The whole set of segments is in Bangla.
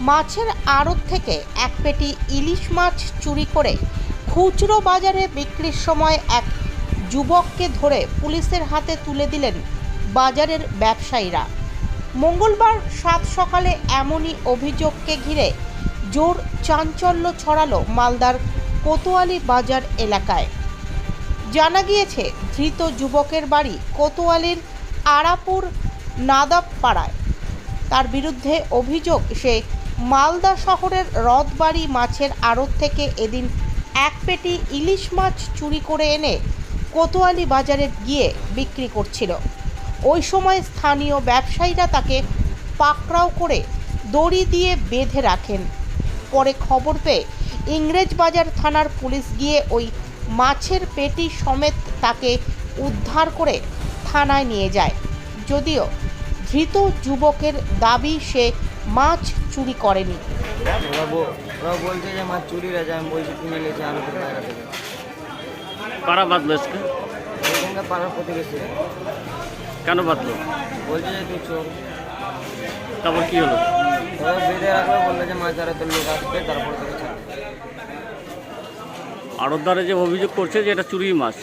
মাছের আড়ত থেকে এক পেটি ইলিশ মাছ চুরি করে খুচরো বাজারে বিক্রির সময় এক যুবককে ধরে পুলিশের হাতে তুলে দিলেন বাজারের ব্যবসায়ীরা। মঙ্গলবার সাত সকালে এমনই অভিযোগকে ঘিরে জোর চাঞ্চল্য ছড়ালো মালদার কোতোয়ালি বাজার এলাকায়। জানা গিয়েছে, ধৃত যুবকের বাড়ি কোতোয়ালির আরাপুর নাদাবপাড়ায়। তার বিরুদ্ধে অভিযোগ, সে মালদা শহরের রথবাড়ি মাছের আড়ত থেকে এদিন এক পেটি ইলিশ মাছ চুরি করে এনে কোতোয়ালি বাজারে গিয়ে বিক্রি করছিল। ওই সময় স্থানীয় ব্যবসায়ীরা তাকে পাকড়াও করে দড়ি দিয়ে বেঁধে রাখেন। পরে খবর পেয়ে ইংরেজবাজার থানার পুলিশ গিয়ে ওই মাছের পেটি সমেত তাকে উদ্ধার করে থানায় নিয়ে যায়। যদিও ধৃত যুবকের দাবি সে মাছ চুরি করেনি। ওরা বলছে যে মাছ চুরি আছে আমি বলছি কিনে নিয়েছি আনন্দ বাইরে থেকে। কারা বাঁধলো আজকে? পাড়ার প্রতিবেশী। কেন বাঁধলো? বলছে যে তুই চোর। তারপর কি হলো? ওরা বেঁধে রাখবে বলল যে মাছ ধরাতে লোক আসবে তারপর তোকে ছাড়বে আড়তদারে যে অভিযোগ করছে যে এটা চুরি মাছ।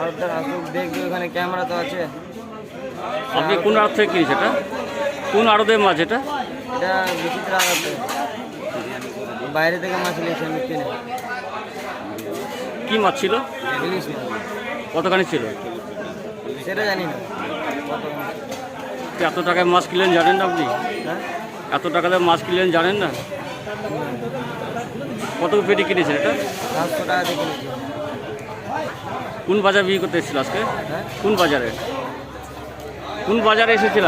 আর তার আসুক দেখবে ওখানে ক্যামেরা তো আছে। আপনি কোন আড়ত থেকে কিনেছে এটা? কোন আড়তের মাছ এটা? এটা বিচিত্র আড়তে বাইরে থেকে মাছ নিয়েছি আমি কিনে কি মাছ ছিল? ইলিশ মাছ। কতখানি ছিল? সেটা জানি না। এত টাকায় মাছ কিনলেন জানেন না আপনি? হ্যাঁ? এত টাকাতে মাছ কিনলেন জানেন না? কত পেটি কিনেছেন এটা? সাতশো টাকা কোন বাজার বিয়ে করতে এসেছিল আজকে? হ্যাঁ? কোন বাজারে? কোন বাজারে এসেছিল?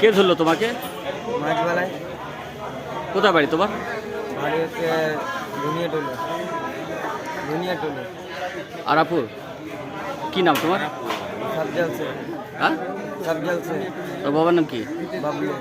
কে ধরলো তোমাকে? কোথায় বাড়ি তোমার? আরাপুর। কি নাম তোমার? হ্যাঁ? বাবার নাম কি? বাবলু।